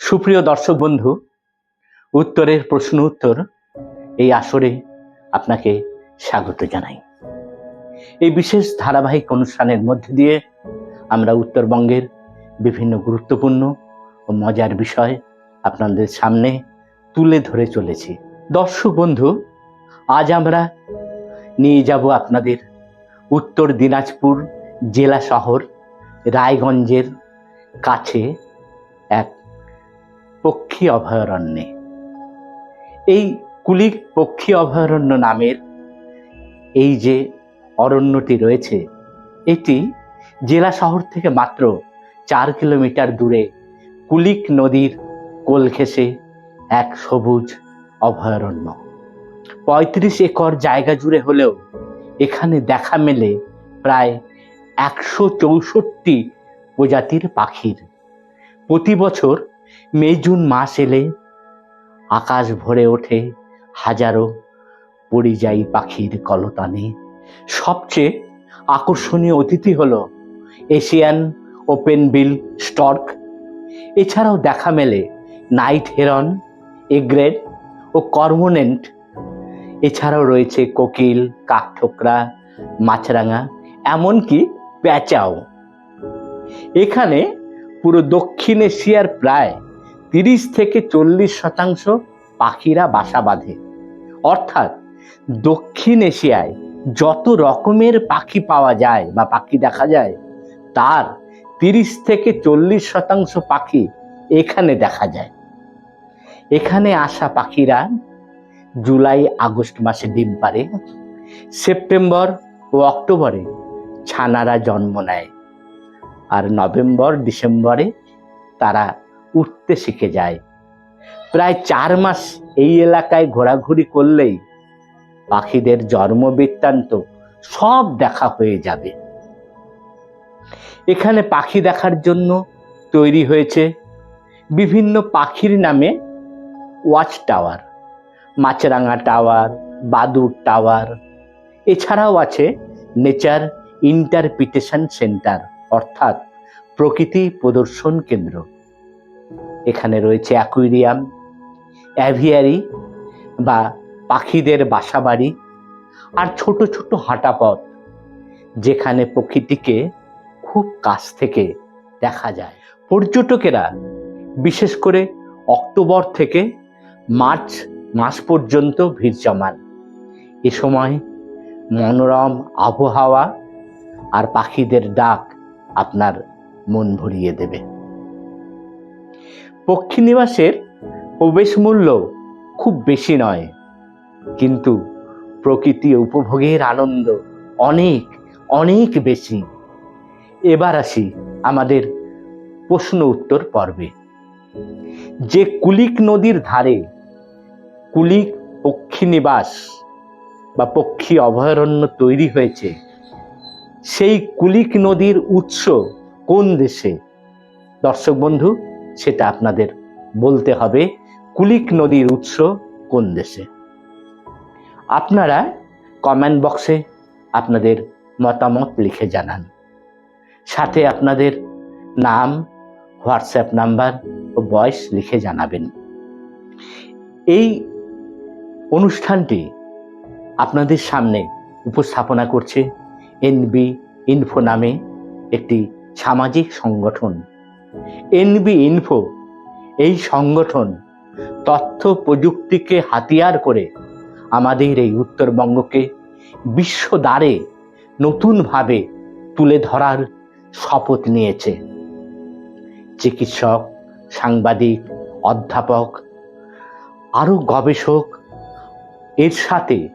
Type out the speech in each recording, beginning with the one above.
সুপ্রিয় দর্শক বন্ধু, উত্তরের প্রশ্ন উত্তর এই আসরে আপনাকে স্বাগত জানাই। এই বিশেষ ধারাবাহিক অনুষ্ঠানের মধ্যে দিয়ে আমরা উত্তরবঙ্গের বিভিন্ন গুরুত্বপূর্ণ ও মজার বিষয় আপনাদের সামনে তুলে ধরে চলেছি। দর্শক বন্ধু, আজ আমরা নিয়ে যাব আপনাদের উত্তর দিনাজপুর জেলা শহর রায়গঞ্জের কাছে এক পক্ষী অভয়ারণ্যে। এই কুলিক পক্ষী অভয়ারণ্য নামের এই যে অরণ্যটি রয়েছে, এটি জেলা শহর থেকে মাত্র চার কিলোমিটার দূরে কুলিক নদীর কোল ঘেঁষে এক সবুজ অভয়ারণ্য। পঁয়ত্রিশ একর জায়গা জুড়ে হলেও এখানে দেখা মেলে প্রায় একশো চৌষট্টি প্রজাতির পাখির। প্রতি বছর মে, জুন মাস এলে আকাশ ভরে ওঠে হাজারো পরিযায়ী পাখির কলতানে। সবচেয়ে আকর্ষণীয় অতিথি হলো এশিয়ান ওপেন বিল স্টর্ক। এছাড়াও দেখা মেলে নাইট হেরন, এগ্রেড ও কর্মোনেন্ট। এছাড়াও রয়েছে কোকিল, কাকঠোকরা, মাছরাঙা, এমনকি প্যাঁচাও। এখানে পুরো দক্ষিণ এশিয়ার প্রায় তিরিশ থেকে চল্লিশ শতাংশ পাখিরা বাসা বাঁধে। অর্থাৎ দক্ষিণ এশিয়ায় যত রকমের পাখি পাওয়া যায় বা পাখি দেখা যায়, তার তিরিশ থেকে চল্লিশ শতাংশ পাখি এখানে দেখা যায়। এখানে আসা পাখিরা জুলাই, আগস্ট মাসে ডিম পারে সেপ্টেম্বর ও অক্টোবরে ছানারা জন্ম নেয়। আর নভেম্বর, ডিসেম্বরে তারা উঠতে শিখে যায়। প্রায় চার মাস এই এলাকায় ঘোরাঘুরি করলেই পাখিদের জন্ম বৃত্তান্ত সব দেখা হয়ে যাবে। এখানে পাখি দেখার জন্য তৈরি হয়েছে বিভিন্ন পাখির নামে ওয়াচ টাওয়ার, মাছরাঙা টাওয়ার বাদুর টাওয়ার। এছাড়াও আছে নেচার ইন্টারপ্রিটেশন সেন্টার, অর্থাৎ প্রকৃতি প্রদর্শন কেন্দ্র। এখানে রয়েছে অ্যাকুইরিয়াম, অ্যাভিয়ারি বা পাখিদের বাসাবাড়ি আর ছোট ছোট হাঁটা পথ যেখানে প্রকৃতিকে খুব কাছ থেকে দেখা যায়। পর্যটকেরা, বিশেষ করে অক্টোবর থেকে মার্চ মাস পর্যন্ত ভিড় জমান। এ সময় মনোরম আবহাওয়া আর পাখিদের ডাক আপনার মন ভরিয়ে দেবে। পক্ষী নিবাসের প্রবেশ মূল্য খুব বেশি নয়। কিন্তু প্রকৃতি উপভোগের আনন্দ অনেক অনেক বেশি। এবার আসি আমাদের প্রশ্ন উত্তর পর্বে। যে কুলিক নদীর ধারে কুলিক পক্ষী নিবাস বা পক্ষী অভয়ারণ্য তৈরি হয়েছে, সেই কুলিক নদীর উৎস কোন দেশে? দর্শক বন্ধু সেটা আপনাদের বলতে হবে কুলিক নদীর উৎস কোন দেশে। আপনারা কমেন্ট বক্সে আপনাদের মতামত লিখে জানান। সাথে আপনাদের নাম হোয়াটসঅ্যাপ নাম্বার ও বয়স লিখে জানাবেন। এই অনুষ্ঠানটি আপনাদের সামনে উপস্থাপনা করছে এনবি ইনফো নামে একটি সামাজিক সংগঠন। এনবি ইনফো এই সংগঠন তথ্য প্রযুক্তিকে হাতিয়ার করে আমাদের এই উত্তরবঙ্গকে বিশ্ব দ্বারে নতুনভাবে তুলে ধরার শপথ নিয়েছে। চিকিৎসক, সাংবাদিক, অধ্যাপক, আরও গবেষক, এর সাথে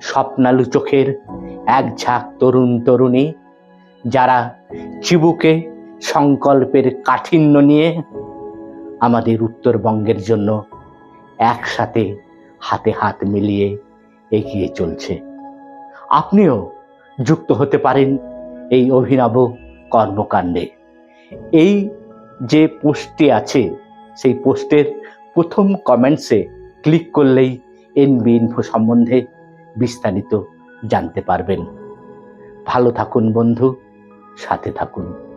স্বপ্নালু চোখের এক ঝাঁক তরুণ তরুণী যারা চিবুকে সংকল্পের কাঠিন্য নিয়ে আমাদের উত্তরবঙ্গের জন্য একসাথে হাতে হাত মিলিয়ে এগিয়ে চলছে। আপনিও যুক্ত হতে পারেন এই অভিনব কর্মকাণ্ডে। এই যে পোস্টটি আছে, সেই পোস্টের প্রথম কমেন্টসে ক্লিক করলেই এনবি ইনফো সম্বন্ধে বিস্তারিত জানতে পারবেন। ভালো থাকুন বন্ধু, সাথে থাকুন।